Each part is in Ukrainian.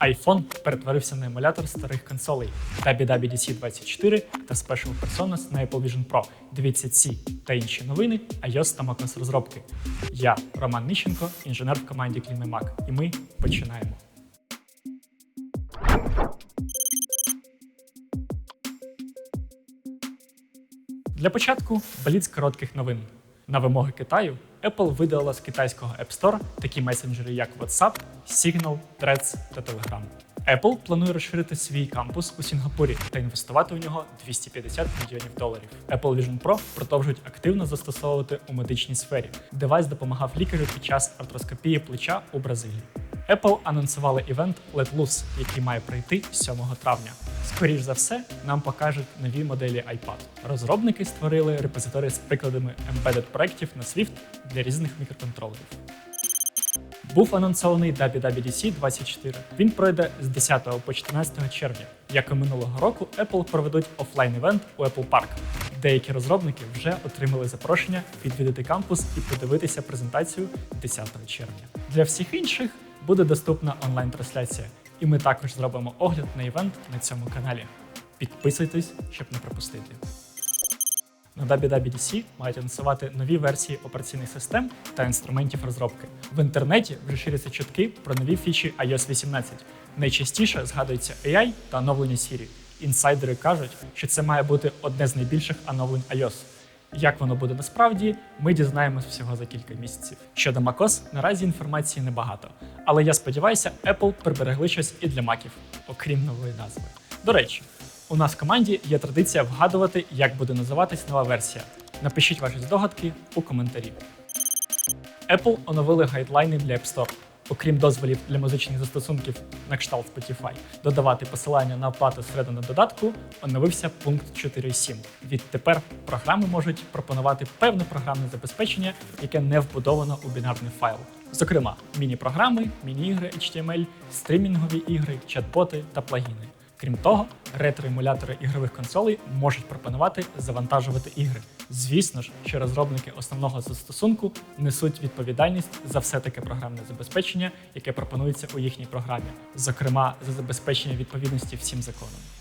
iPhone перетворився на емулятор старих консолей WWDC 24 та Special Personas на Apple Vision Pro. Дивіться ці та інші новини, iOS та macOS розробки. Я Роман Міщенко, інженер в команді CleanMac, і ми починаємо. Для початку бліц коротких новин. На вимоги Китаю Apple видалила з китайського App Store такі месенджери, як WhatsApp, Signal, Threads та Telegram. Apple планує розширити свій кампус у Сінгапурі та інвестувати у нього 250 мільйонів доларів. Apple Vision Pro продовжують активно застосовувати у медичній сфері. Девайс допомагав лікарю під час артроскопії плеча у Бразилії. Apple анонсували івент Let Loose, який має прийти 7 травня. Скоріш за все, нам покажуть нові моделі iPad. Розробники створили репозиторій з прикладами embedded проєктів на Swift для різних мікроконтролерів. Був анонсований WWDC 24. Він пройде з 10 по 14 червня. Як і минулого року, Apple проведуть офлайн-івент у Apple Park. Деякі розробники вже отримали запрошення відвідати кампус і подивитися презентацію 10 червня. Для всіх інших буде доступна онлайн-трансляція, і ми також зробимо огляд на івент на цьому каналі. Підписуйтесь, щоб не пропустити. На WWDC мають анонсувати нові версії операційних систем та інструментів розробки. В інтернеті вже ширяться чутки про нові фічі iOS 18. Найчастіше згадується AI та оновлення Siri. Інсайдери кажуть, що це має бути одне з найбільших оновлень iOS. Як воно буде насправді, ми дізнаємось всього за кілька місяців. Щодо macOS, наразі інформації небагато, але я сподіваюся, Apple приберегли щось і для маків, окрім нової назви. До речі, у нас в команді є традиція вгадувати, як буде називатись нова версія. Напишіть ваші здогадки у коментарі. Apple оновили гайдлайни для App Store. Окрім дозволів для музичних застосунків на кшталт Spotify, додавати посилання на оплату всередину додатку, оновився пункт 4.7. Відтепер програми можуть пропонувати певне програмне забезпечення, яке не вбудовано у бінарний файл. Зокрема, міні-програми, міні-ігри HTML, стрімінгові ігри, чат-боти та плагіни. Крім того, ретро-емулятори ігрових консолей можуть пропонувати завантажувати ігри. Звісно ж, що розробники основного застосунку несуть відповідальність за все таке програмне забезпечення, яке пропонується у їхній програмі, зокрема за забезпечення відповідності всім законам.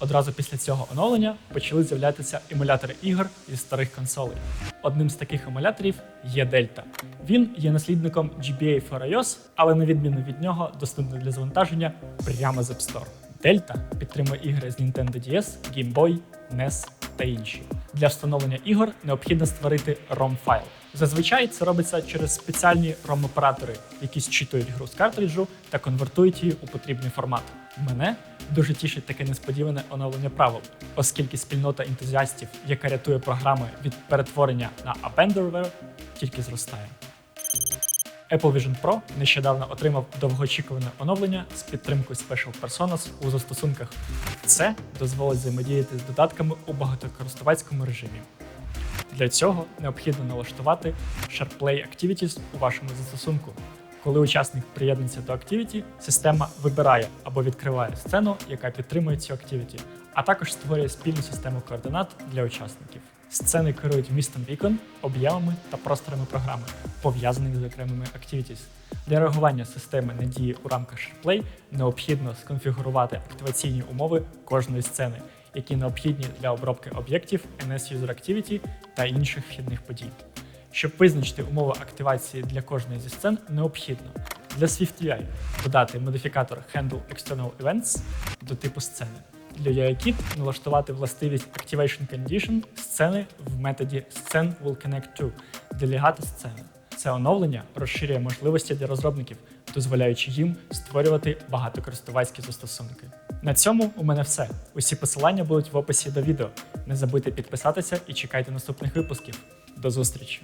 Одразу після цього оновлення почали з'являтися емулятори ігор зі старих консолей. Одним з таких емуляторів є Delta. Він є наслідником GBA for iOS, але на відміну від нього доступний для завантаження прямо з App Store. Delta підтримує ігри з Nintendo DS, Game Boy, NES та інші. Для встановлення ігор необхідно створити ROM-файл. Зазвичай це робиться через спеціальні ROM-оператори, які зчитують гру з картриджу та конвертують її у потрібний формат. Мене дуже тішить таке несподіване оновлення правил, оскільки спільнота ентузіастів, яка рятує програми від перетворення на Abandonware, тільки зростає. Apple Vision Pro нещодавно отримав довгоочікуване оновлення з підтримкою Special Personas у застосунках. Це дозволить взаємодіяти з додатками у багатокористувацькому режимі. Для цього необхідно налаштувати SharePlay Activities у вашому застосунку. Коли учасник приєднується до Activity, система вибирає або відкриває сцену, яка підтримує цю Activity, а також створює спільну систему координат для учасників. Сцени керують вмістом вікон, об'ємами та просторами програми, пов'язаних з окремими Activities. Для реагування системи на дії у рамках SharePlay необхідно сконфігурувати активаційні умови кожної сцени, які необхідні для обробки об'єктів NS User Activity та інших вхідних подій. Щоб визначити умови активації для кожної зі сцен, необхідно для SwiftUI додати модифікатор Handle External Events до типу сцени. Для UIKit налаштувати властивість Activation Condition сцени в методі Scen will connect to для сцени. Це оновлення розширює можливості для розробників, дозволяючи їм створювати багатокористувацькі застосунки. На цьому у мене все. Усі посилання будуть в описі до відео. Не забудьте підписатися і чекайте наступних випусків. До зустрічі!